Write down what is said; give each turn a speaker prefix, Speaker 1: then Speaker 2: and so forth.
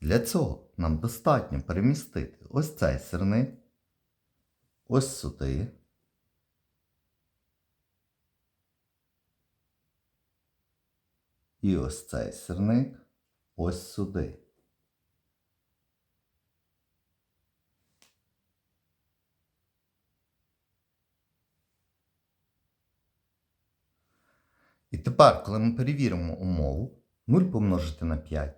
Speaker 1: Для цього нам достатньо перемістити ось цей сирник, ось сюди. І ось цей сирник ось сюди. І тепер, коли ми перевіримо умову, 0 помножити на 5